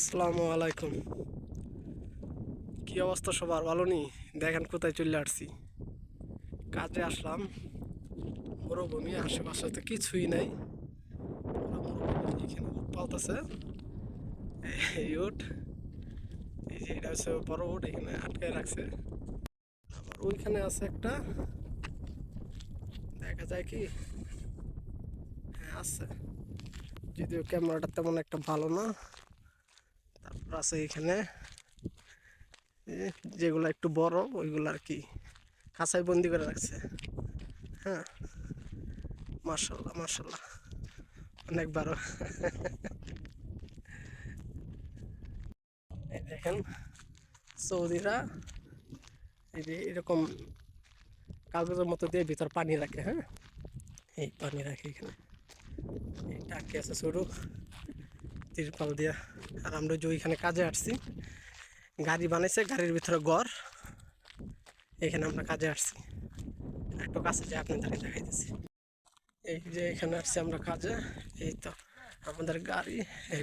আসসালামু আলাইকুম। কি অবস্থা সবার? ভালো নি? দেখেন কোথায় চলে আসছি। কাজে আসলাম। মরুভূমি, আশেপাশে তো কিছুই নাই। এখানে পালতেছে। এই উট, এই যে এটা হচ্ছে বড় উঠ এখানে আটকায় রাখছে। আবার ওইখানে আছে একটা। দেখা যায় কি? হ্যাঁ আছে। যদিও ক্যামেরাটা তেমন একটা ভালো না। আছে এখানে। যেগুলো একটু বড়, ওইগুলো আর কি খাঁচায় বন্দি করে রাখছে। হ্যাঁ। মার্শাল্লাহ মার্শাল্লাহ অনেক বড়। দেখেন, সৌদিরা এরকম কাগজের মতো দিয়ে ভিতর পানি রাখে হ্যাঁ? এই পানি রাখে এখানে। এই টাকি আছে ছোটো তিরপাল দিয়া। আর আমরা যে ওইখানে কাজে আসছি, গাড়ি বানাইছে, গাড়ির ভিতরে ঘর। এখানে আমরা কাজে আসছি। একটু কাছে যে আপনাদেরকে দেখাইতেছি। এই যে এখানে আসছি আমরা কাজে, এই তো আমাদের গাড়ি, এই